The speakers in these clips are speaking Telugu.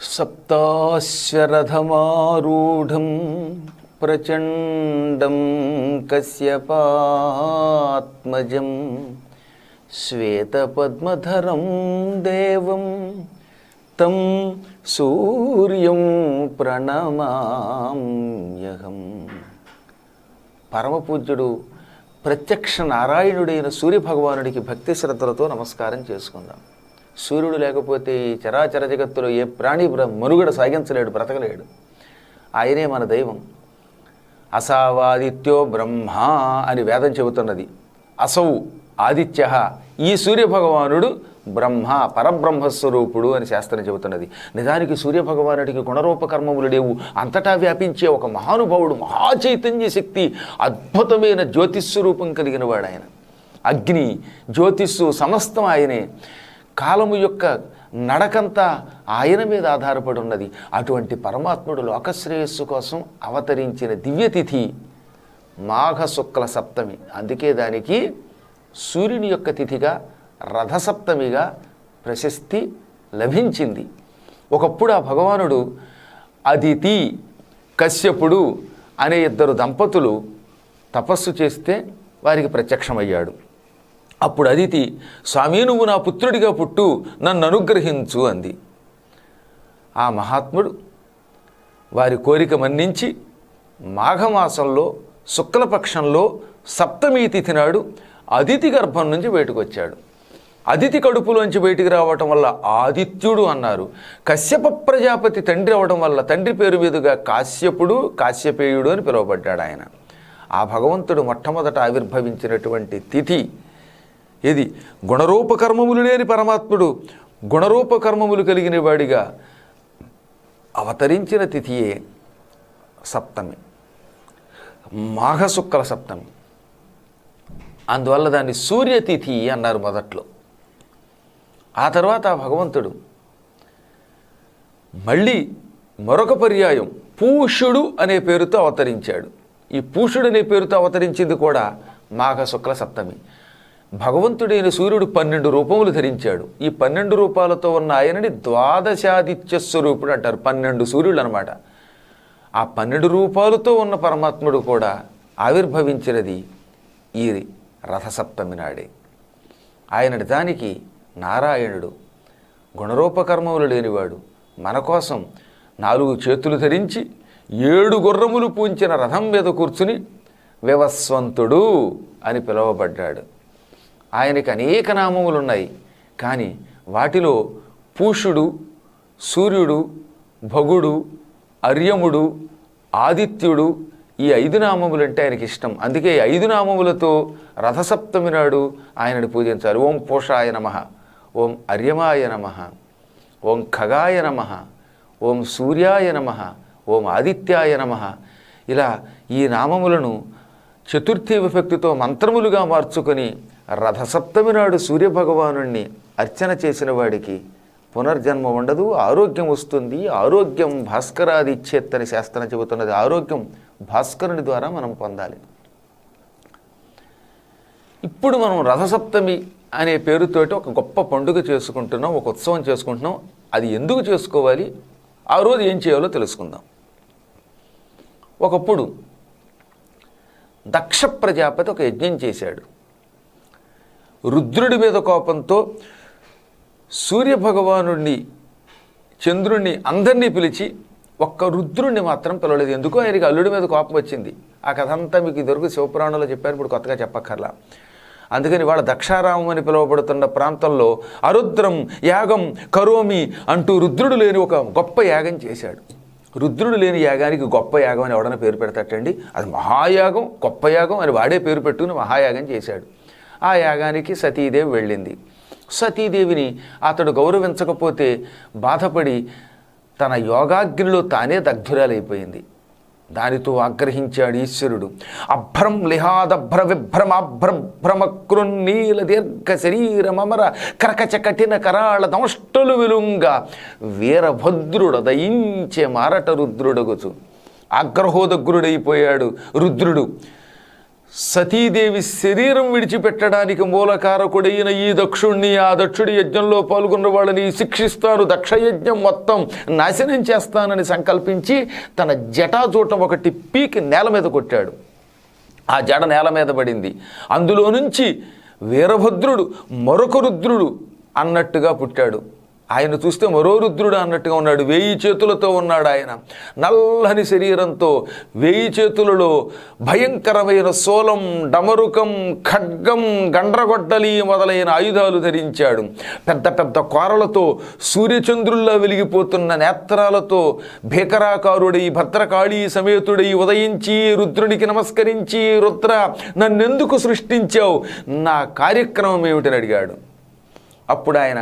సప్తాశ్వరథమారూఢం ప్రచండం కశ్యపాత్మజం శ్వేతపద్మధరం దేవం తం సూర్యం ప్రణమామ్యహం పరమపూజ్యుడు ప్రత్యక్ష నారాయణుడైన సూర్యభగవానుడికి భక్తి శ్రద్ధలతో నమస్కారం చేసుకుందాం. సూర్యుడు లేకపోతే ఈ చరాచర జగత్తులో ఏ ప్రాణి బ్ర- మనుగడ సాగించలేడు బ్రతకలేడు. ఆయనే మన దైవం. అసావాదిత్యో బ్రహ్మ అని వేదం చెబుతున్నది. అసౌ ఆదిత్య. ఈ సూర్యభగవానుడు బ్రహ్మ పరబ్రహ్మస్వరూపుడు అని శాస్త్రం చెబుతున్నది. నిజానికి సూర్యభగవానుడికి గుణరూపకర్మములు లేవు. అంతటా వ్యాపించే ఒక మహానుభావుడు మహాచైతన్య శక్తి అద్భుతమైన జ్యోతిస్వరూపం కలిగిన వాడు ఆయన. అగ్ని జ్యోతిస్సు సమస్తం ఆయనే. కాలము యొక్క నడకంతా ఆయన మీద ఆధారపడి ఉన్నది. అటువంటి పరమాత్ముడు లోకశ్రేయస్సు కోసం అవతరించిన దివ్యతిథి మాఘ శుక్ల సప్తమి. అందుకే దానికి సూర్యుని యొక్క తిథిగా రథసప్తమిగా ప్రశస్తి లభించింది. ఒకప్పుడు ఆ భగవానుడు అదితి కశ్యపుడు అనే ఇద్దరు దంపతులు తపస్సు చేస్తే వారికి ప్రత్యక్షమయ్యాడు. అప్పుడు అదితి స్వామి నువ్వు నా పుత్రుడిగా పుట్టు నన్ను అనుగ్రహించు అంది. ఆ మహాత్ముడు వారి కోరిక మన్నించి మాఘమాసంలో శుక్లపక్షంలో సప్తమి తిథి నాడు అదితి గర్భం నుంచి బయటకు వచ్చాడు అదితి కడుపులోంచి బయటికి రావటం వల్ల ఆదిత్యుడు అన్నారు. కశ్యప ప్రజాపతి తండ్రి అవడం వల్ల తండ్రి పేరు మీదుగా కాశ్యపుడు కాశ్యపేయుడు అని పిలువబడ్డాడు ఆయన. ఆ భగవంతుడు మొట్టమొదట ఆవిర్భవించినటువంటి తిథి ఇది గుణరూపకర్మములు లేని పరమాత్ముడు గుణరూపకర్మములు కలిగిన వాడిగా అవతరించిన తిథియే సప్తమి. మాఘశుక్కల సప్తమి. అందువల్ల దాన్ని సూర్యతిథి అన్నారు మొదట్లో. ఆ తర్వాత ఆ భగవంతుడు మళ్ళీ మరొక పర్యాయం పూషుడు అనే పేరుతో అవతరించాడు. ఈ పూషుడు అనే పేరుతో అవతరించింది కూడా మాఘ శుక్ల సప్తమి. భగవంతుడైన సూర్యుడు పన్నెండు రూపములు ధరించాడు. ఈ పన్నెండు రూపాలతో ఉన్న ఆయనని ద్వాదశాదిత్య స్వరూపుడు అంటారు. పన్నెండు సూర్యుడు అనమాట ఆ పన్నెండు రూపాలతో ఉన్న పరమాత్ముడు కూడా ఆవిర్భవించినది ఈ రథసప్తమి నాడే. ఆయన నిజానికి నారాయణుడు గుణరూపకర్మములు లేనివాడు మన కోసం నాలుగు చేతులు ధరించి ఏడు గుర్రములు పూంచిన రథం మీద కూర్చుని వివస్వంతుడు అని పిలువబడ్డాడు. ఆయనకి అనేక నామములు ఉన్నాయి కానీ వాటిలో పూషుడు సూర్యుడు భగుడు అర్యముడు ఆదిత్యుడు ఈ ఐదు నామములు అంటే ఆయనకి ఇష్టం. అందుకే ఈ ఐదు నామములతో రథసప్తమి నాడు ఆయనను పూజించారు. ఓం పూషాయ నమ ఓం అర్యమాయ నమ ఓం ఖగాయ నమ ఓం సూర్యాయ నమ ఓం ఆదిత్యాయ నమ. ఇలా ఈ నామములను చతుర్థి విభక్తితో మంత్రములుగా మార్చుకొని రథసప్తమి నాడు సూర్యభగవాను అర్చన చేసిన వాడికి పునర్జన్మ ఉండదు ఆరోగ్యం వస్తుంది. ఆరోగ్యం భాస్కరాది ఇచ్చేత్తని శాస్త్రం చెబుతున్నది. ఆరోగ్యం భాస్కరుని ద్వారా మనం పొందాలి. ఇప్పుడు మనం రథసప్తమి అనే పేరుతోటి ఒక గొప్ప పండుగ చేసుకుంటున్నాం ఒక ఉత్సవం చేసుకుంటున్నాం. అది ఎందుకు చేసుకోవాలి? ఆ రోజు ఏం చేయాలో తెలుసుకుందాం. ఒకప్పుడు దక్ష ప్రజాపతి ఒక యజ్ఞం చేశాడు. రుద్రుడి మీద కోపంతో సూర్యభగవానుడిని చంద్రుణ్ణి అందరినీ పిలిచి ఒక్క రుద్రుణ్ణి మాత్రం పిలవలేదు. ఎందుకో? ఆయనకి అల్లుడి మీద కోపం వచ్చింది. ఆ కథ అంతా మీకు ఇదివరకు శివపురాణంలో చెప్పారు. ఇప్పుడు కొత్తగా చెప్పక్కర్లా. అందుకని వాళ్ళ దక్షారామం అని పిలువబడుతున్న ప్రాంతంలో అరుద్రం యాగం కరోమి అంటూ రుద్రుడు లేని ఒక గొప్ప యాగం చేశాడు. రుద్రుడు లేని యాగానికి గొప్ప యాగం అని ఎవడన్నా పేరు పెడతాటండి అది మహాయాగం గొప్ప యాగం అని వాడే పేరు పెట్టుకుని మహాయాగం చేశాడు. ఆ యాగానికి సతీదేవి వెళ్ళింది. సతీదేవిని అతడు గౌరవించకపోతే బాధపడి తన యోగాగ్నిలో తానే దగ్ధురాలైపోయింది. దానితో ఆగ్రహించాడు ఈశ్వరుడు. అభ్రం లిహాదభ్ర విభ్రమాభ్రభ్రమకృన్నీల దీర్ఘ శరీరమమర కరకచ కఠిన కరాళ దంష్టలు విలుంగా వీరభద్రుడు దయించే మారట రుద్రుడగుచు. ఆగ్రహోదగ్రుడైపోయాడు రుద్రుడు. సతీదేవి శరీరం విడిచిపెట్టడానికి మూలకారకుడైన ఈ దక్షుణ్ణి ఆ దక్షుడి యజ్ఞంలో పాల్గొన్న వాళ్ళని శిక్షిస్తాను. దక్షయజ్ఞం మొత్తం నాశనం చేస్తానని సంకల్పించి తన జటాజూటం ఒకటి పీకి నేల మీద కొట్టాడు. ఆ జడ నేల మీద పడింది. అందులో నుంచి వీరభద్రుడు మరొక రుద్రుడు అన్నట్టుగా పుట్టాడు. ఆయన చూస్తే మరో రుద్రుడు అన్నట్టుగా ఉన్నాడు. వేయి చేతులతో ఉన్నాడు ఆయన. నల్లని శరీరంతో వేయి చేతులలో భయంకరమైన సోలం డమరుకం ఖడ్గం గండ్రగొడ్డలి మొదలైన ఆయుధాలు ధరించాడు. పెద్ద పెద్ద కోరలతో సూర్యచంద్రుల్లా వెలిగిపోతున్న నేత్రాలతో భీకరాకారుడై భద్రకాళీ సమేతుడై ఉదయించి రుద్రుడికి నమస్కరించి రుద్ర నన్నెందుకు సృష్టించావు? నా కార్యక్రమం ఏమిటని అడిగాడు. అప్పుడు ఆయన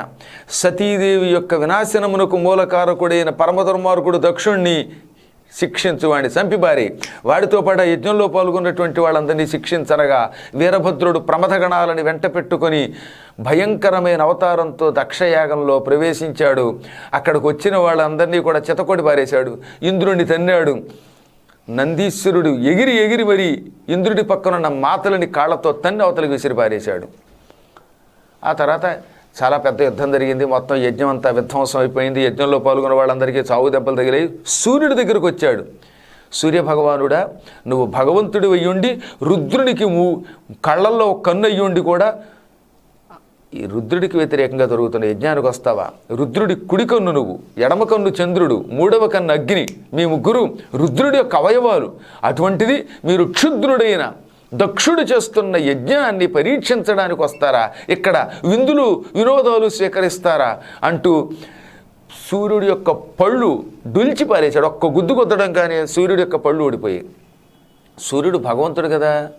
సతీదేవి యొక్క వినాశనమునకు మూలకారకుడైన పరమధర్మార్కుడు దక్షుణ్ణి శిక్షించు వాడిని చంపిబారి వాడితో పాటు యజ్ఞంలో పాల్గొన్నటువంటి వాళ్ళందరినీ శిక్షించనగా వీరభద్రుడు ప్రమథగణాలని వెంట పెట్టుకొని భయంకరమైన అవతారంతో దక్షయాగంలో ప్రవేశించాడు. అక్కడికి వచ్చిన వాళ్ళందరినీ కూడా చితకొడి పారేశాడు. ఇంద్రుడిని తన్నాడు. నందీశ్వరుడు ఎగిరి ఎగిరి మరి ఇంద్రుడి పక్కనున్న మాతలని కాళ్ళతో తన్ని అవతలికి విసిరి పారేశాడు. ఆ తర్వాత చాలా పెద్ద యుద్ధం జరిగింది. మొత్తం యజ్ఞం అంతా విధ్వంసం అయిపోయింది. యజ్ఞంలో పాల్గొన్న వాళ్ళందరికీ చావు దెబ్బలు తగిలాయి. సూర్యుడి దగ్గరకు వచ్చాడు. సూర్య భగవానుడా నువ్వు భగవంతుడి అయ్యుండి రుద్రునికి కళ్ళల్లో కన్ను అయ్యుండి కూడా ఈ రుద్రుడికి వ్యతిరేకంగా జరుగుతున్న యజ్ఞానికి వస్తావా? రుద్రుడి కుడి కన్ను నువ్వు ఎడమ కన్ను చంద్రుడు మూడవ కన్ను అగ్ని. మీ ముగ్గురు రుద్రుడి యొక్క అవయవాలు. అటువంటిది మీరు క్షుద్రుడైన దక్షుడు చేస్తున్న యజ్ఞాన్ని పరీక్షించడానికి వస్తారా? ఇక్కడ విందులు వినోదాలు స్వీకరిస్తారా? అంటూ సూర్యుడి యొక్క పళ్ళు డుల్చి పారేశాడు. ఒక్క గుద్దు కొద్దడం కానీ సూర్యుడి యొక్క పళ్ళు ఊడిపోయి. సూర్యుడు భగవంతుడు కదా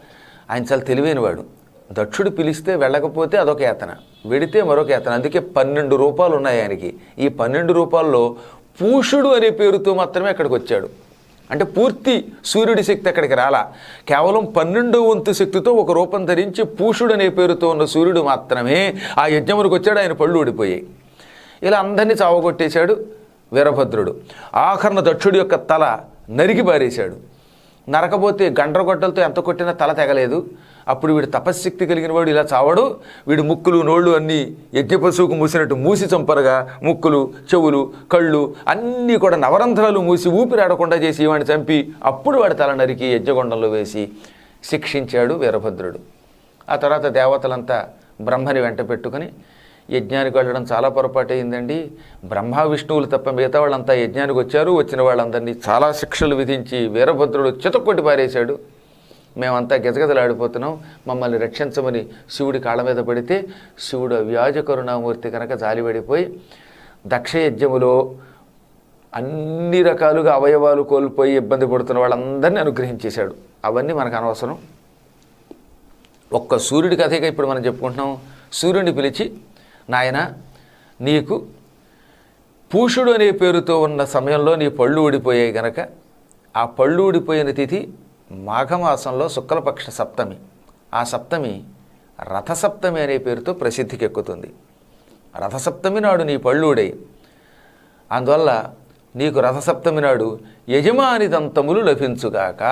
ఆయన చాలా తెలివైనవాడు. దక్షుడు పిలిస్తే వెళ్ళకపోతే అదొక యాతన వెడితే మరొక యాతన. అందుకే పన్నెండు రూపాలు ఉన్నాయి ఆయనకి. ఈ పన్నెండు రూపాల్లో పూషుడు అనే పేరుతో మాత్రమే అక్కడికి వచ్చాడు. అంటే పూర్తి సూర్యుడి శక్తి అక్కడికి రాలా. కేవలం పన్నెండో వంతు శక్తితో ఒక రూపం ధరించి పూషుడు అనే పేరుతో ఉన్న సూర్యుడు మాత్రమే ఆ యజ్ఞమునికి వచ్చాడు ఆయన పళ్ళు ఊడిపోయాయి. ఇలా అందరినీ చావగొట్టేశాడు వీరభద్రుడు. ఆఖరణ దక్షుడి యొక్క తల నరికి పారేశాడు. నరకపోతే గండ్రగొడ్డలతో ఎంత కొట్టినా తల తెగలేదు. అప్పుడు వీడు తపశ్శక్తి కలిగిన వాడు ఇలా చావడు. వీడు ముక్కులు నోళ్ళు అన్నీ యజ్ఞపశువుకు మూసినట్టు మూసి చంపరగా. ముక్కులు చెవులు కళ్ళు అన్నీ కూడా నవరంధ్రాలు మూసి ఊపిరాడకుండా చేసి వాడిని చంపి అప్పుడు వాడి తల నరికి యజ్ఞగొండంలో వేసి శిక్షించాడు వీరభద్రుడు. ఆ తర్వాత దేవతలంతా బ్రహ్మని వెంట పెట్టుకుని యజ్ఞానికి వెళ్ళడం చాలా పొరపాటు అయిందండి. బ్రహ్మ విష్ణువులు తప్ప మిగతా వాళ్ళంతా యజ్ఞానికి వచ్చారు. వచ్చిన వాళ్ళందరినీ చాలా శిక్షలు విధించి వీరభద్రుడు చితక్కొట్టి పారేశాడు. మేమంతా గజగజలాడిపోతున్నాం. మమ్మల్ని రక్షించమని శివుడి కాళ్ళ మీద పడితే శివుడు వ్యాజ కరుణామూర్తి కనుక జాలిపడిపోయి దక్షయజ్ఞములో అన్ని రకాలుగా అవయవాలు కోల్పోయి ఇబ్బంది పడుతున్న వాళ్ళందరినీ అనుగ్రహించేశాడు. అవన్నీ మనకు అనవసరం. ఒక్క సూర్యుడి కథగా ఇప్పుడు మనం చెప్పుకుంటున్నాం. సూర్యుడిని పిలిచి నాయన నీకు పూషుడు అనే పేరుతో ఉన్న సమయంలో నీ పళ్ళు ఊడిపోయాయి గనక ఆ పళ్ళు ఊడిపోయిన తిథి మాఘమాసంలో శుక్లపక్ష సప్తమి. ఆ సప్తమి రథసప్తమి అనే పేరుతో ప్రసిద్ధికి ఎక్కుతుంది రథసప్తమి నాడు నీ పళ్ళుడై అందువల్ల నీకు రథసప్తమి నాడు యజమాని దంతములు లభించుగాక.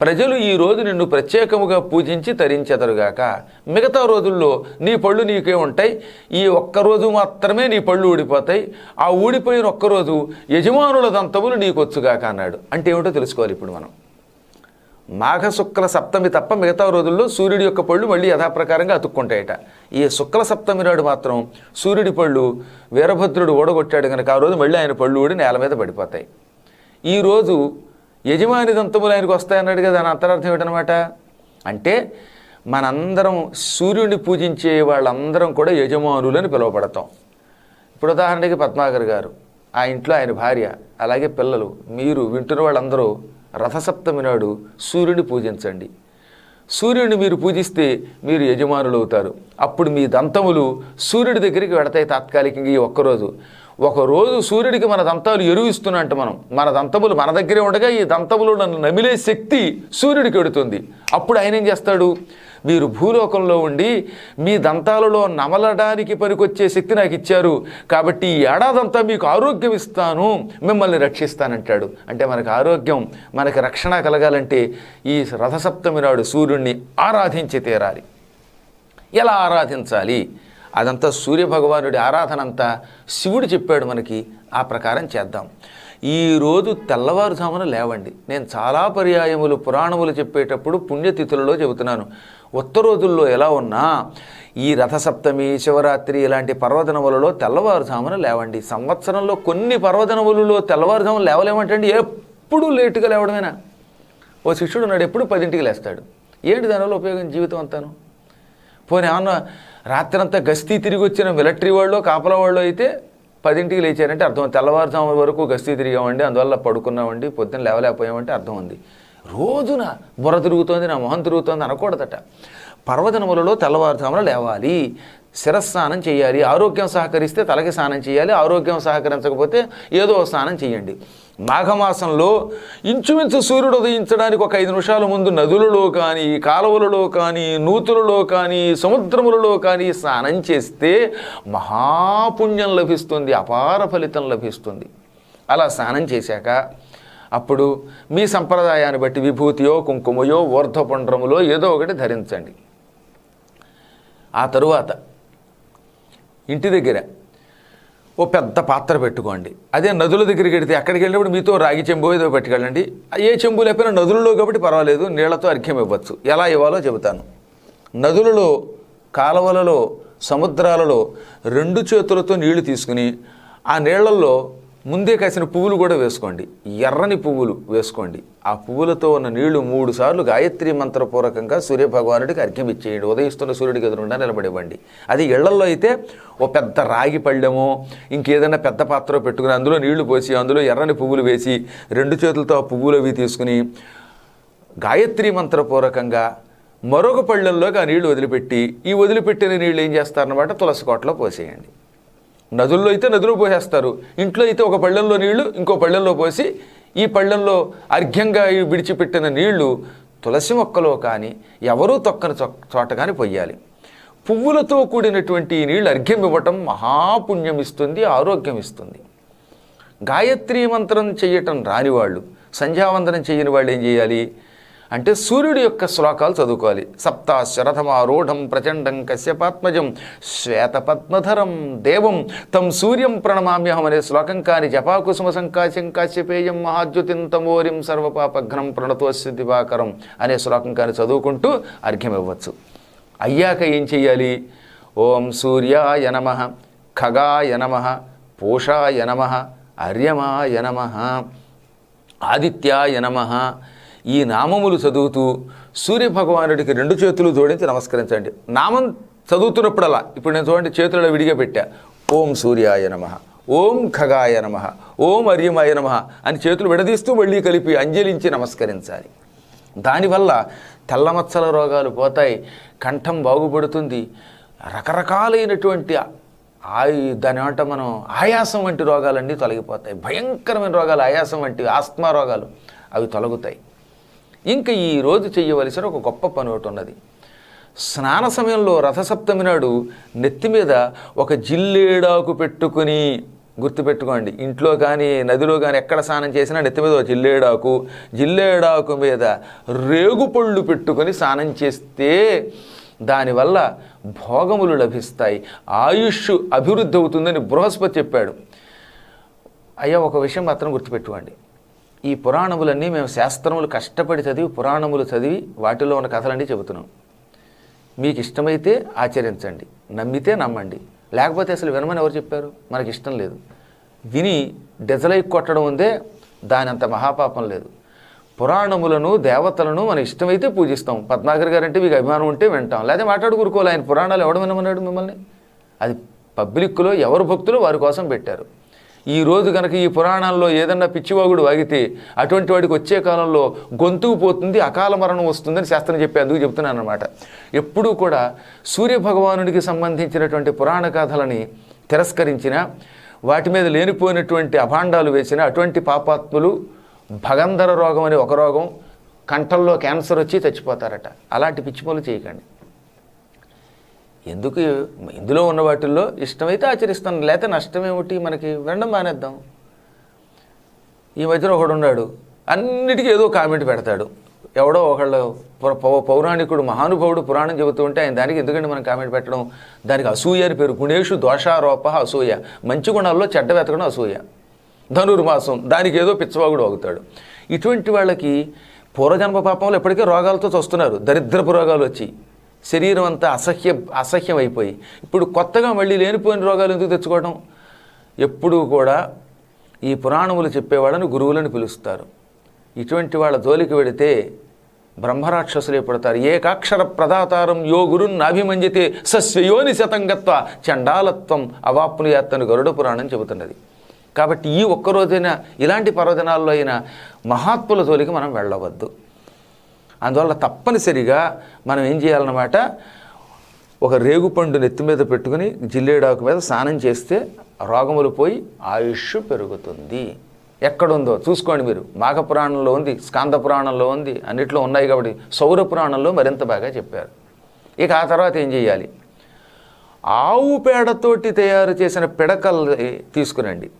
ప్రజలు ఈ రోజు నిన్ను ప్రత్యేకముగా పూజించి తరించెదరుగాక. మిగతా రోజుల్లో నీ పళ్ళు నీకే ఉంటాయి. ఈ ఒక్క రోజు మాత్రమే నీ పళ్ళు ఊడిపోతాయి. ఆ ఊడిపోయిన ఒక్కరోజు యజమానుల దంతములు నీకొచ్చుగాక అన్నాడు. అంటే ఏమిటో తెలుసుకోవాలి ఇప్పుడు మనం. మాఘ శుక్ల సప్తమి తప్ప మిగతా రోజుల్లో సూర్యుడి యొక్క పళ్ళు మళ్ళీ యథాప్రకారంగా అతుక్కుంటాయట. ఈ శుక్ల సప్తమి నాడు మాత్రం సూర్యుడి పళ్ళు వీరభద్రుడు ఓడగొట్టాడు కనుక ఆ రోజు మళ్ళీ ఆయన పళ్ళు ఊడి నేల మీద పడిపోతాయి. ఈరోజు యజమాని దంతములు ఆయనకు వస్తాయన్నాడు కదా దాని అంతరార్థం ఏమిటనమాట అంటే మనందరం సూర్యుడిని పూజించే వాళ్ళందరం కూడా యజమానులని పిలువబడతాం. ఇప్పుడు ఉదాహరణకి పద్మాకర్ గారు ఆ ఇంట్లో ఆయన భార్య అలాగే పిల్లలు మీరు వింటున్న వాళ్ళందరూ రథసప్తమి నాడు సూర్యుని పూజించండి. సూర్యుడిని మీరు పూజిస్తే మీరు యజమానులు అవుతారు. అప్పుడు మీ దంతములు సూర్యుడి దగ్గరికి వెడతాయి తాత్కాలికంగా ఈ ఒక్కరోజు. ఒకరోజు సూర్యుడికి మన దంతాలు ఎరువిస్తున్నట్టు మనం మన దంతములు మన దగ్గరే ఉండగా ఈ దంతములు నన్ను నమిలే శక్తి సూర్యుడికి ఎడుతుంది. అప్పుడు ఆయన ఏం చేస్తాడు? మీరు భూలోకంలో ఉండి మీ దంతాలలో నమలడానికి పనికొచ్చే శక్తి నాకు ఇచ్చారు. కాబట్టి ఈ ఏడాదంతా మీకు ఆరోగ్యం ఇస్తాను మిమ్మల్ని రక్షిస్తానంటాడు. అంటే మనకు ఆరోగ్యం మనకి రక్షణ కలగాలంటే ఈ రథసప్తమి నాడు సూర్యుడిని ఆరాధించి తీరాలి. ఎలా ఆరాధించాలి? అదంతా సూర్యభగవానుడి ఆరాధన అంతా శివుడు చెప్పాడు మనకి ఆ ప్రకారం చేద్దాం. ఈరోజు తెల్లవారుజామున లేవండి. నేను చాలా పర్యాయములు పురాణములు చెప్పేటప్పుడు పుణ్యతిథులలో చెబుతున్నాను. ఉత్త రోజుల్లో ఎలా ఉన్నా ఈ రథసప్తమి శివరాత్రి ఇలాంటి పర్వదినములలో తెల్లవారుజామున లేవండి. సంవత్సరంలో కొన్ని పర్వదినములలో తెల్లవారుజామున లేవలేమంటండి. ఎప్పుడూ లేటుగా లేవడమేనా? ఓ శిష్యుడు ఉన్నాడు ఎప్పుడు పదింటికి లేస్తాడు. ఏంటి దానివల్ల ఉపయోగం జీవితం అంతాను? పోనీ ఏమన్నా రాత్రంతా గస్తీ తిరిగి వచ్చిన మిలిటరీ వాళ్ళు కాపల వాళ్ళు అయితే పదింటికి లేచారంటే అర్థం తెల్లవారుజాము వరకు గస్తీ తిరిగామండి అందువల్ల పడుకున్నామండి పొద్దున్న లేవలేకపోయామంటే అర్థం ఉంది. రోజున బుర్ర తిరుగుతోంది నా మొహం తిరుగుతోంది అనకూడదట. పర్వదినములలో తెల్లవారుజామున లేవాలి. శిరస్నానం చేయాలి. ఆరోగ్యం సహకరిస్తే తలకి స్నానం చేయాలి. ఆరోగ్యం సహకరించకపోతే ఏదో ఒక స్నానం చేయండి. మాఘమాసంలో ఇంచుమించు సూర్యుడు ఉదయించడానికి ఒక ఐదు నిమిషాల ముందు నదులలో కానీ కాలువలలో కానీ నూతులలో కానీ సముద్రములలో కానీ స్నానం చేస్తే మహాపుణ్యం లభిస్తుంది. అపార ఫలితం లభిస్తుంది. అలా స్నానం చేశాక అప్పుడు మీ సంప్రదాయాన్ని బట్టి విభూతియో కుంకుమయో ఊర్ధపుండ్రములో ఏదో ఒకటి ధరించండి. ఆ తరువాత ఇంటి దగ్గర. ఓ పెద్ద పాత్ర పెట్టుకోండి. అదే నదుల దగ్గరికి వెడితే అక్కడికి వెళ్ళినప్పుడు మీతో రాగి చెంబు ఏదో పెట్టుకెళ్ళండి. ఏ చెంబు లేకపోయినా నదులలో కాబట్టి పర్వాలేదు నీళ్ళతో అర్ఘ్యం ఇవ్వచ్చు. ఎలా ఇవ్వాలో చెబుతాను. నదులలో కాలువలలో సముద్రాలలో రెండు చేతులతో నీళ్ళు తీసుకుని ఆ నీళ్ళలో ముందే కాసిన పువ్వులు కూడా వేసుకోండి. ఎర్రని పువ్వులు వేసుకోండి. ఆ పువ్వులతో ఉన్న నీళ్ళు మూడు సార్లు గాయత్రి మంత్రపూర్వకంగా సూర్యభగవానుడికి అర్ఘ్యం ఇచ్చేయండి. ఉదయిస్తున్న సూర్యుడికి ఎదురుండా నిలబడివ్వండి. అది ఇళ్ళలో అయితే ఓ పెద్ద రాగి పళ్ళెమో ఇంకేదైనా పెద్ద పాత్ర పెట్టుకుని అందులో నీళ్ళు పోసి అందులో ఎర్రని పువ్వులు వేసి రెండు చేతులతో ఆ పువ్వులు అవి తీసుకుని గాయత్రి మంత్రపూర్వకంగా మరొక పళ్ళెంలోకి ఆ నీళ్ళు వదిలిపెట్టి ఈ వదిలిపెట్టిన నీళ్ళు ఏం చేస్తారన్నమాట? తులసి కోటలో పోసేయండి. నదుల్లో అయితే నదిలో పోసేస్తారు. ఇంట్లో అయితే ఒక పళ్ళెంలో నీళ్ళు ఇంకో పళ్ళెంలో పోసి ఈ పళ్ళెంలో అర్ఘ్యంగా విడిచిపెట్టిన నీళ్ళు తులసి మొక్కలో కానీ ఎవరూ తొక్కని చోట కానీ పొయ్యాలి. పువ్వులతో కూడినటువంటి ఈ నీళ్ళు అర్ఘ్యం ఇవ్వటం మహాపుణ్యం ఇస్తుంది ఆరోగ్యం ఇస్తుంది గాయత్రీ మంత్రం చేయటం రాని వాళ్ళు సంధ్యావందనం చేయని వాళ్ళు ఏం చేయాలి? అంటే సూర్యుడి యొక్క శ్లోకాలు చదువుకోవాలి. సప్త శరథమారూఢం ప్రచండం కశ్యపాత్మజం శ్వేతపద్మధరం దేవం తం సూర్యం ప్రణమామ్యహం అనే శ్లోకం కాని జపాకుసుమ సంకాశం కాశ్యపేయం మహాద్యుతిం తమోరిం సర్వపాపఘ్నం ప్రణతోస్య దివాకరం అనే శ్లోకం కాని చదువుకుంటూ అర్ఘ్యం ఇవ్వచ్చు అయ్యాక ఏం చెయ్యాలి? ఓం సూర్యాయ నమ ఖగాయ నమ పూషాయ నమ అర్యమాయ నమ ఆదిత్యాయ నమ ఈ నామములు చదువుతూ సూర్యభగవానుడికి రెండు చేతులు జోడించి నమస్కరించండి. నామం చదువుతున్నప్పుడల్లా ఇప్పుడు నేను చూడండి చేతులలో విడిగా పెట్టా. ఓం సూర్యాయ నమ ఓం ఖగాయ నమ ఓం అర్యమాయ నమ అని చేతులు విడదీస్తూ మళ్ళీ కలిపి అంజలించి నమస్కరించాలి. దానివల్ల తెల్లమచ్చల రోగాలు పోతాయి కంఠం బాగుపడుతుంది రకరకాలైనటువంటి ఆయు దాని ఏమంటాం మనం ఆయాసం వంటి రోగాలన్నీ తొలగిపోతాయి. భయంకరమైన రోగాలు ఆయాసం వంటివి ఆస్మా రోగాలు అవి తొలగుతాయి. ఇంకా ఈ రోజు చేయవలసిన ఒక గొప్ప పని ఒకటి ఉన్నది. స్నాన సమయంలో రథసప్తమి నాడు నెత్తి మీద ఒక జిల్లేడాకు పెట్టుకుని గుర్తుపెట్టుకోండి. ఇంట్లో కానీ నదిలో కానీ ఎక్కడ స్నానం చేసినా నెత్తి మీద ఒక జిల్లేడాకు జిల్లేడాకు మీద రేగుపళ్ళు పెట్టుకొని స్నానం చేస్తే దానివల్ల భోగములు లభిస్తాయి. ఆయుష్ అభివృద్ధి అవుతుందని బృహస్పతి చెప్పాడు. అయ్యా ఒక విషయం మాత్రం గుర్తుపెట్టుకోండి. ఈ పురాణములన్నీ మేము శాస్త్రములు కష్టపడి చదివి పురాణములు చదివి వాటిలో ఉన్న కథలన్నీ చెబుతున్నాం. మీకు ఇష్టమైతే ఆచరించండి. నమ్మితే నమ్మండి. లేకపోతే అసలు వినమని ఎవరు చెప్పారు? మనకి ఇష్టం లేదు. విని డెజలై కొట్టడం ఉందే దాని అంత మహాపాపం లేదు. పురాణములను దేవతలను మన ఇష్టమైతే పూజిస్తాం. పద్మాకర్ గారు అంటే మీకు అభిమానం ఉంటే వింటాం. లేదా మాట్లాడుకురుకోవాలి ఆయన పురాణాలు ఎవడు వినమన్నాడు మిమ్మల్ని? అది పబ్లిక్లో ఎవరు భక్తులు వారి కోసం పెట్టారు. ఈ రోజు కనుక ఈ పురాణాల్లో ఏదన్నా పిచ్చివాగుడు వాగితే అటువంటి వాడికి వచ్చే కాలంలో గొంతుకు పోతుంది అకాల మరణం వస్తుందని శాస్త్రం చెప్పి అందుకు చెప్తున్నాను అనమాట ఎప్పుడూ కూడా సూర్య భగవానుడికి సంబంధించినటువంటి పురాణ కథలని తిరస్కరించిన వాటి మీద లేనిపోయినటువంటి అభాండాలు వేసిన అటువంటి పాపాత్ములు భగంధర రోగం అనే ఒక రోగం కంఠంలో క్యాన్సర్ వచ్చి చచ్చిపోతారట. అలాంటి పిచ్చి చేయకండి. ఎందుకు ఇందులో ఉన్న వాటిల్లో ఇష్టమైతే ఆచరిస్తాను లేకపోతే నష్టమేమిటి మనకి? వినడం మానేద్దాం. ఈ మధ్యన ఒకడు ఉన్నాడు అన్నిటికీ ఏదో కామెంట్ పెడతాడు. ఎవడో ఒకళ్ళు పౌరాణికుడు మహానుభావుడు పురాణం చెబుతూ ఉంటే ఆయన దానికి ఎందుకంటే మనం కామెంట్ పెట్టడం? దానికి అసూయ అని పేరు. గుణేషు దోషారోప అసూయ. మంచి గుణాల్లో చెడ్డ వెతకడం అసూయ. ధనుర్మాసం దానికి ఏదో పిచ్చవాగుడు అవుతాడు ఇటువంటి వాళ్ళకి పూర్వజన్మ పాపంలో ఎప్పటికీ రోగాలతో చూస్తున్నారు. దరిద్రపు రోగాలు వచ్చి. శరీరం అంతా అసహ్య అసహ్యం అయిపోయి ఇప్పుడు కొత్తగా మళ్ళీ లేనిపోయిన రోగాలు ఎందుకు తెచ్చుకోవడం ఎప్పుడూ కూడా ఈ పురాణములు చెప్పేవాళ్ళని గురువులను పిలుస్తారు. ఇటువంటి వాళ్ళ జోలికి వెడితే బ్రహ్మరాక్షసులే పడతారు. ఏకాక్షర ప్రదాతారం యో గురున్ అభిమంజితే సస్యయోని శతంగత్వ చండాలత్వం అవాప్నుయాత్తని గరుడ పురాణం చెబుతున్నది. కాబట్టి ఈ ఒక్కరోజైనా ఇలాంటి పర్వదినాల్లో అయినా మహాత్ముల జోలికి మనం వెళ్ళవద్దు. అందువల్ల తప్పనిసరిగా మనం ఏం చేయాలన్నమాట ఒక రేగుపండు నెత్తి మీద పెట్టుకుని జిల్లేడాకు మీద స్నానం చేస్తే రోగములు పోయి ఆయుష్ పెరుగుతుంది. ఎక్కడుందో చూసుకోండి మీరు. మాఘపురాణంలో ఉంది స్కాంద పురాణంలో ఉంది అన్నిట్లో ఉన్నాయి కాబట్టి సౌర పురాణంలో మరింత బాగా చెప్పారు. ఇక ఆ తర్వాత ఏం చేయాలి? ఆవు పేడతోటి తయారు చేసిన పిడకలు తీసుకురండి.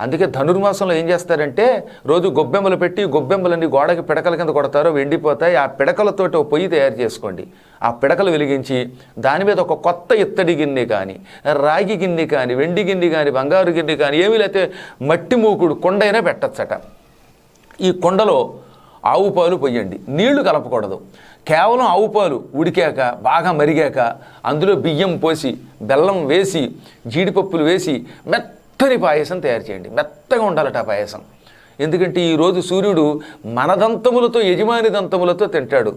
అందుకే ధనుర్మాసంలో ఏం చేస్తారంటే రోజు గొబ్బెమ్మలు పెట్టి గొబ్బెమ్మలన్నీ గోడకి పిడకల కింద కొడతారో ఎండిపోతాయి ఆ పిడకలతోటి ఒక పొయ్యి తయారు చేసుకోండి. ఆ పిడకలు వెలిగించి దాని మీద ఒక కొత్త ఇత్తడి గిన్నె కానీ రాగి గిన్నె కానీ వెండి గిన్నె కానీ బంగారు గిన్నె కానీ ఏమీ లేకపోతే మట్టి మూకుడు కొండైనా పెట్టచ్చట. ఈ కొండలో ఆవు పాలు పొయ్యండి. నీళ్ళు కలపకూడదు. కేవలం ఆవు పాలు ఉడికాక బాగా మరిగాక అందులో బియ్యం పోసి బెల్లం వేసి జీడిపప్పులు వేసి మెత్త మెత్తని పాయసం తయారు చేయండి. మెత్తగా ఉండాలట ఆ పాయసం. ఎందుకంటే ఈరోజు సూర్యుడు మన దంతములతో యజమాని దంతములతో తింటాడు.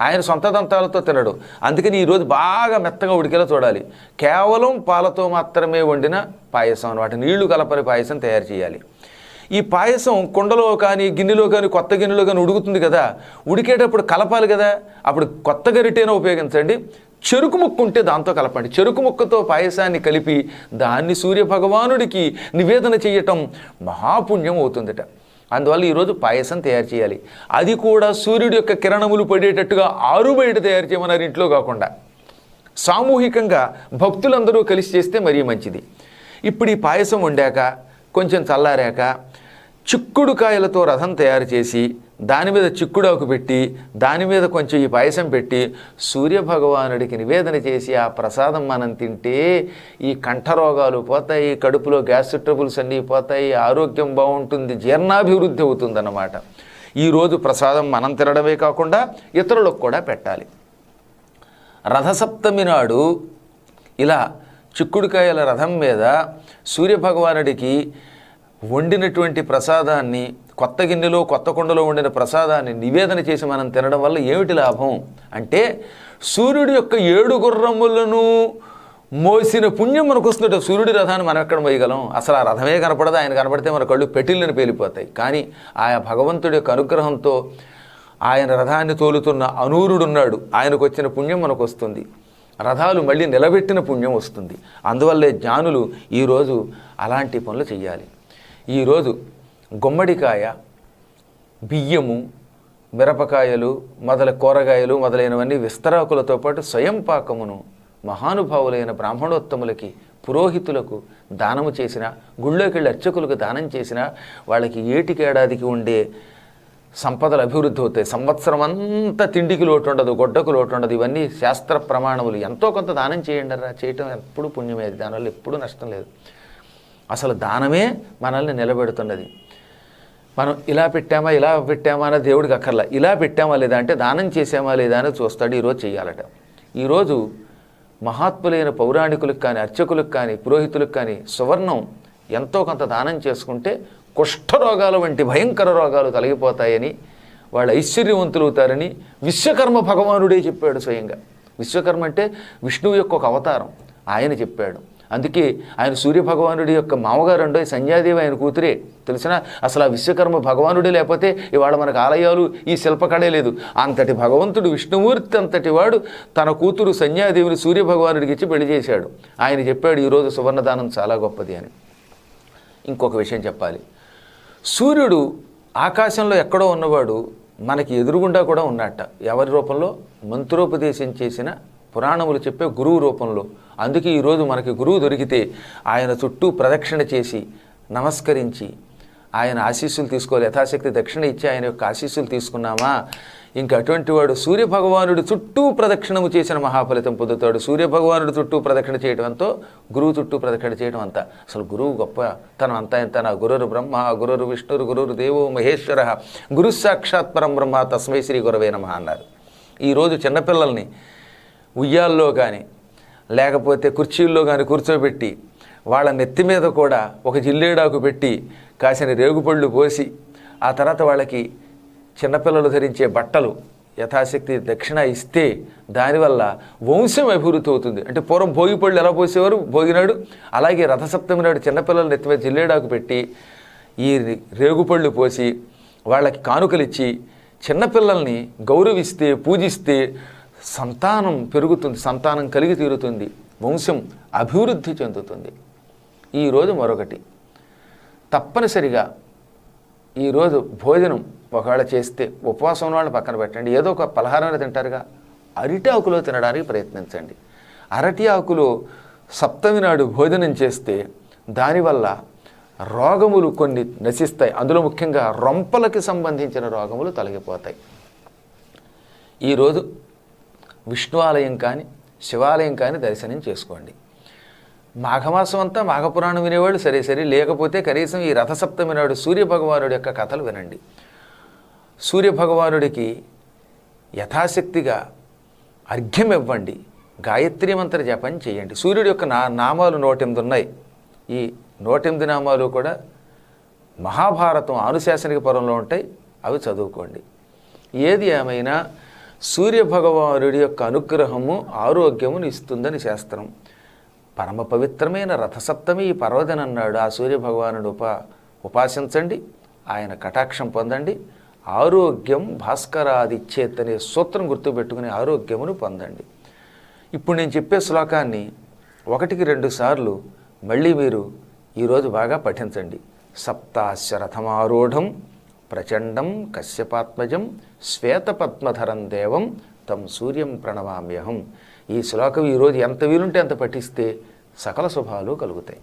ఆయన సొంత దంతాలతో తినడు. అందుకని ఈరోజు బాగా మెత్తగా ఉడికేలా చూడాలి. కేవలం పాలతో మాత్రమే వండిన పాయసం అనమాట నీళ్ళు కలపని పాయసం తయారు చేయాలి. ఈ పాయసం కుండలో కానీ గిన్నెలో కానీ కొత్త గిన్నెలో కానీ ఉడుకుతుంది కదా. ఉడికేటప్పుడు కలపాలి కదా. అప్పుడు కొత్త గరిటైనా ఉపయోగించండి. చెరుకు ముక్కు ఉంటే దాంతో కలపండి. చెరుకు ముక్కతో పాయసాన్ని కలిపి దాన్ని సూర్య భగవానుడికి నివేదన చేయటం మహాపుణ్యం అవుతుందట. అందువల్ల ఈరోజు పాయసం తయారు చేయాలి. అది కూడా సూర్యుడి యొక్క కిరణములు పడేటట్టుగా ఆరు బయట తయారు చేయమన్నారు ఇంట్లో కాకుండా. సామూహికంగా భక్తులందరూ కలిసి చేస్తే మరీ మంచిది. ఇప్పుడు ఈ పాయసం వండాక కొంచెం చల్లారాక చిక్కుడు కాయలతో రథం తయారు చేసి దాని మీద చిక్కుడాకు పెట్టి దాని మీద కొంచెం ఈ పాయసం పెట్టి సూర్యభగవానుడికి నివేదన చేసి ఆ ప్రసాదం మనం తింటే ఈ కంఠరోగాలు పోతాయి కడుపులో గ్యాస్ ట్రబుల్స్ అన్నీ పోతాయి ఆరోగ్యం బాగుంటుంది జీర్ణాభివృద్ధి అవుతుందన్నమాట. ఈరోజు ప్రసాదం మనం తినడమే కాకుండా ఇతరులకు కూడా పెట్టాలి. రథసప్తమి నాడు ఇలా చిక్కుడుకాయల రథం మీద సూర్యభగవానుడికి వండినటువంటి ప్రసాదాన్ని కొత్త గిన్నెలో కొత్త కొండలో ఉండిన ప్రసాదాన్ని నివేదన చేసి మనం తినడం వల్ల ఏమిటి లాభం? అంటే సూర్యుడి యొక్క ఏడు గుర్రములను మోసిన పుణ్యం మనకు వస్తుంటే సూర్యుడి రథాన్ని మనం ఎక్కడ మోయగలం? అసలు ఆ రథమే కనపడదు? ఆయన కనపడితే మన కళ్ళు పెటిల్లని పేలిపోతాయి. కానీ ఆయా భగవంతుడి యొక్క అనుగ్రహంతో ఆయన రథాన్ని తోలుతున్న అనూరుడున్నాడు. ఆయనకు వచ్చిన పుణ్యం మనకు వస్తుంది రథాలు మళ్ళీ నిలబెట్టిన పుణ్యం వస్తుంది. అందువల్లే జ్ఞానులు ఈరోజు అలాంటి పనులు చేయాలి ఈరోజు గుమ్మడికాయ బియ్యము మిరపకాయలు మొదల కూరగాయలు మొదలైనవన్నీ విస్తరాకులతో పాటు స్వయం పాకమును మహానుభావులైన బ్రాహ్మణోత్తములకి పురోహితులకు దానము చేసిన గుళ్ళోకి వెళ్ళి అర్చకులకు దానం చేసిన వాళ్ళకి ఏటికేడాదికి ఉండే సంపదలు అభివృద్ధి అవుతాయి. సంవత్సరం అంతా తిండికి లోటు ఉండదు గొడ్డకు లోటు ఉండదు ఇవన్నీ శాస్త్ర ప్రమాణములు. ఎంతో కొంత దానం చేయండి రా చేయటం ఎప్పుడు పుణ్యమేది దానివల్ల ఎప్పుడూ నష్టం లేదు. అసలు దానమే మనల్ని నిలబెడుతున్నది. మనం ఇలా పెట్టామా ఇలా పెట్టామా అన్న దేవుడికి అక్కర్లా. ఇలా పెట్టామా లేదా అంటే దానం చేసామా లేదా అని చూస్తాడు ఈరోజు చేయాలట ఈరోజు మహాత్ములైన పౌరాణికులకు కానీ అర్చకులకు కానీ పురోహితులకు కానీ సువర్ణం ఎంతో కొంత దానం చేసుకుంటే కుష్ఠరోగాలు వంటి భయంకర రోగాలు తొలగిపోతాయని వాళ్ళు ఐశ్వర్యవంతులు అవుతారని విశ్వకర్మ భగవానుడే చెప్పాడు స్వయంగా. విశ్వకర్మ అంటే విష్ణువు యొక్క ఒక అవతారం ఆయన చెప్పాడు. అందుకే ఆయన సూర్యభగవానుడి యొక్క మామగారు అండో సంధ్యాదేవి ఆయన కూతురే. తెలిసిన అసలు ఆ విశ్వకర్మ భగవానుడే లేకపోతే ఇవాళ మనకు ఆలయాలు ఈ శిల్పకడే లేదు. అంతటి భగవంతుడు విష్ణుమూర్తి అంతటి వాడు తన కూతురు సంధ్యాదేవిని సూర్యభగవానుడికి ఇచ్చి పెళ్ళి చేశాడు. ఆయన చెప్పాడు ఈరోజు సువర్ణదానం చాలా గొప్పది అని. ఇంకొక విషయం చెప్పాలి. సూర్యుడు ఆకాశంలో ఎక్కడో ఉన్నవాడు మనకి ఎదురుగుండా కూడా ఉన్నట్ట ఎవరి రూపంలో? మంత్రోపదేశం చేసిన పురాణములు చెప్పే గురువు రూపంలో. అందుకే ఈరోజు మనకి గురువు దొరికితే ఆయన చుట్టూ ప్రదక్షిణ చేసి నమస్కరించి ఆయన ఆశీస్సులు తీసుకోవాలి. యథాశక్తి దక్షిణ ఇచ్చి ఆయన యొక్క ఆశీస్సులు తీసుకున్నామా? ఇంకా అటువంటి వాడు సూర్యభగవానుడి చుట్టూ ప్రదక్షిణము చేసిన మహాఫలితం పొందుతాడు. సూర్యభగవానుడి చుట్టూ ప్రదక్షిణ చేయడం అంతో గురువు చుట్టూ ప్రదక్షిణ చేయడం అంతా. అసలు గురువు గొప్ప తను అంతా ఎంత నా గురురు బ్రహ్మ గురురు విష్ణురు గురురు దేవో మహేశ్వర గురు సాక్షాత్ పరం బ్రహ్మ తస్మై శ్రీ గురవే నమ అన్నారు. ఈరోజు చిన్నపిల్లల్ని ఉయ్యాల్లో కానీ లేకపోతే కుర్చీల్లో కానీ కూర్చోబెట్టి వాళ్ళ నెత్తి మీద కూడా ఒక జిల్లేడాకు పెట్టి కాసిన రేగుపళ్ళు పోసి ఆ తర్వాత వాళ్ళకి చిన్నపిల్లలు ధరించే బట్టలు యథాశక్తి దక్షిణ ఇస్తే దానివల్ల వంశం అభివృద్ధి అవుతుంది. అంటే పూర్వం భోగి పళ్ళు ఎలా పోసేవారు? భోగినాడు. అలాగే రథసప్తమి నాడు చిన్నపిల్లలు నెత్తి మీద జిల్లేడాకు పెట్టి ఈ రేగుపళ్ళు పోసి వాళ్ళకి కానుకలిచ్చి చిన్నపిల్లల్ని గౌరవిస్తే పూజిస్తే సంతానం పెరుగుతుంది సంతానం కలిగి తీరుతుంది వంశం అభివృద్ధి చెందుతుంది. ఈరోజు మరొకటి. తప్పనిసరిగా ఈరోజు భోజనం ఒకవేళ చేస్తే ఉపవాసం ఉన్న వాళ్ళని పక్కన పెట్టండి. ఏదో ఒక పలహారాన్ని తింటారుగా. అరటి ఆకులో తినడానికి ప్రయత్నించండి. అరటి ఆకులో సప్తమి నాడు భోజనం చేస్తే దానివల్ల రోగములు కొన్ని నశిస్తాయి. అందులో ముఖ్యంగా రొంపలకి సంబంధించిన రోగములు తొలగిపోతాయి. ఈరోజు విష్ణు ఆలయం కానీ శివాలయం కానీ దర్శనం చేసుకోండి. మాఘమాసం అంతా మాఘపురాణం వినేవాళ్ళు సరే సరే. లేకపోతే కనీసం ఈ రథసప్తమి నాడు సూర్యభగవానుడి యొక్క కథలు వినండి. సూర్యభగవానుడికి యథాశక్తిగా అర్ఘ్యం ఇవ్వండి. గాయత్రి మంత్ర జపం చేయండి. సూర్యుడి యొక్క నా నామాలు నూటెనిమిది ఉన్నాయి. ఈ నూటెనిమిది నామాలు కూడా మహాభారతం ఆనుశాసనిక పరంలో ఉంటాయి. అవి చదువుకోండి. ఏది ఏమైనా సూర్యభగవానుడి యొక్క అనుగ్రహము ఆరోగ్యమును ఇస్తుందని శాస్త్రం. పరమ పవిత్రమైన రథసప్తమి ఈ పర్వదిన అన్నాడు ఆ సూర్యభగవానుడు ఉపా ఉపాసించండి ఆయన కటాక్షం పొందండి ఆరోగ్యం భాస్కరాదిచ్చేత్ అనే సూత్రం గుర్తుపెట్టుకుని ఆరోగ్యమును పొందండి. ఇప్పుడు నేను చెప్పే శ్లోకాన్ని ఒకటికి రెండు సార్లు మళ్ళీ మీరు ఈరోజు బాగా పఠించండి. సప్తాశ్వరథమారూఢం ప్రచండం కశ్యపాత్మజం శ్వేతపద్మధరం దేవం తం సూర్యం ప్రణవామ్యహం ఈ శ్లోకం ఈరోజు ఎంత వీలుంటే అంత పఠిస్తే సకల శుభాలు కలుగుతాయి.